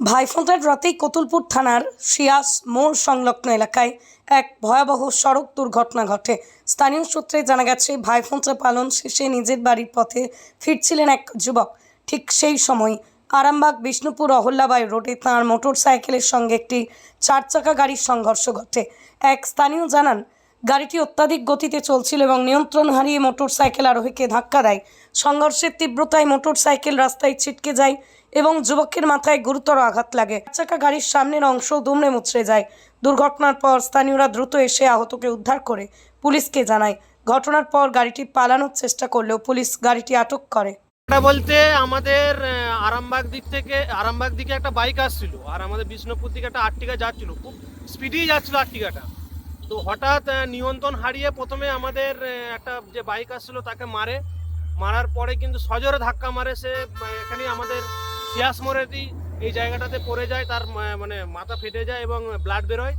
ভাইফোঁটার রাতেই কতুলপুর থানার শিয়াস মোড় সংলগ্ন এলাকায় এক ভয়াবহ সড়ক দুর্ঘটনা ঘটে। স্থানীয় সূত্রে জানা গেছে, ভাইফোঁটা পালন শেষে নিজের বাড়ির পথে ফিরছিলেন এক যুবক। ঠিক সেই সময় আরামবাগ, বিষ্ণুপুর, অহল্যাবাই রোডে তাঁর মোটর সাইকেলের সঙ্গে একটি চার চাকা গাড়ির সংঘর্ষ ঘটে। এক স্থানীয় জানান, গাড়িটি অত্যাধিক গতিতে চলছিল এবং নিয়ন্ত্রণ হারিয়ে মোটর সাইকেল আরোহীকে ধাক্কা দেয়। সংঘর্ষের তীব্রতায় মোটর সাইকেল রাস্তায় ছিটকে যায় এবং যুবকের মাথায় গুরুতর আঘাত লাগে। চাকা গাড়ির সামনের অংশ দুমড়ে মুচড়ে যায়। দুর্ঘটনার পর স্থানীয়রা দ্রুত এসে আহতকে উদ্ধার করে পুলিশকে জানায়। ঘটনার পর গাড়িটি পালানোর চেষ্টা করলেও পুলিশ গাড়িটি আটক করে। বলতে আমাদের আরামবাগ দিক থেকে, আরামবাগ দিকে একটা বাইক আসছিল আর আমাদের বিষ্ণুপুর দিকে একটা আর্টিকা যাচ্ছিল। খুব স্পিডেই যাচ্ছিল আর্টিকাটা তো হঠাৎ নিয়ন্ত্রণ হারিয়ে প্রথমে আমাদের একটা যে বাইক আসছিল তাকে মারে। মারার পরে কিন্তু সজোরে ধাক্কা মারে সে এখানে আমাদের সিয়াস মোড়েরই এই জায়গাটাতে পড়ে যায় তার মানে মাথা ফেটে যায় এবং ব্লাড বেরোয়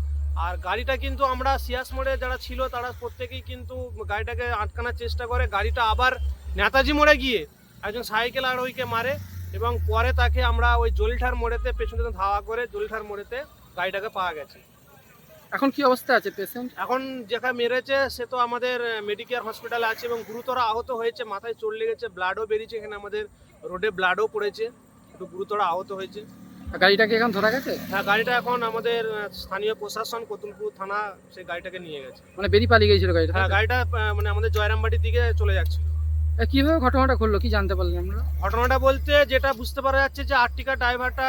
আর গাড়িটা কিন্তু আমরা সিয়াস মোড়ে যারা ছিল তারা প্রত্যেকেই কিন্তু গাড়িটাকে আটকানোর চেষ্টা করে। গাড়িটা আবার নেতাজি মোড়ে গিয়ে একজন সাইকেল আরোহীকে মারে এবং পরে তাকে আমরা ওই জলিঠার মোড়েতে পেছনে ধাওয়া করে জলিঠার মোড়েতে গাড়িটাকে পাওয়া গেছে। এখন কি অবস্থা আছে পেশেন্ট এখন যেখানে মেরেছে সে তো আমাদের মেডিকেয়ার হসপিটালে আছে এবং গুরুতর আহত হয়েছে মাথায় চোট লেগেছে ব্লাডও বেরিয়েছে এখানে আমাদের রোডে ব্লাডও পড়েছে। একটু গুরুতর আহত হয়েছে। গাড়িটা কি এখন ধরা গেছে? হ্যাঁ গাড়িটা এখন আমাদের স্থানীয় প্রশাসন কতুলপুর থানা সেই গাড়িটাকে নিয়ে গেছে। মানে বেরিয়ে পালিয়ে গিয়েছিল গাড়িটা হ্যাঁ গাড়িটা মানে আমাদের জয়রামবাটির দিকে চলে যাচ্ছিল। কীভাবে ঘটনাটা ঘটলো কি জানতে পারলেন আমরা? ঘটনাটা বলতে যেটা বুঝতে পারা যাচ্ছে যে আর্টিকা ড্রাইভারটা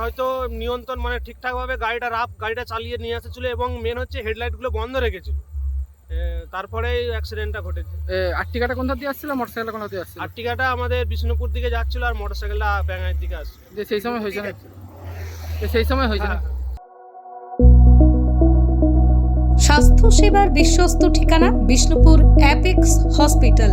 হয়তো নিয়ন্ত্রণ মানে ঠিকঠাকভাবে গাড়িটা রাফ গাড়িটা চালিয়ে নিয়ে আসছিল এবং মেন হচ্ছে হেডলাইটগুলো বন্ধ রেখেছিল। তারপরেই অ্যাক্সিডেন্টটা ঘটেছে। এ, আর্টিকাটা কোন ধার দিয়ে আসছিল? মোটরসাইকেলটা কোন দিয়ে আসছিল? আর্টিকাটা আমাদের বিষ্ণুপুর দিকে যাচ্ছিল আর মোটরসাইকেলটা ব্যাঙাইয়ের দিকে আসছিল। যে সেই সময় হয়েছে না যে সেই সময় হয়েছে না স্বাস্থ্যসেবার স্বাস্থ্য সেবার বিশ্বস্ত ঠিকানা বিষ্ণুপুর অ্যাপেক্স হসপিটাল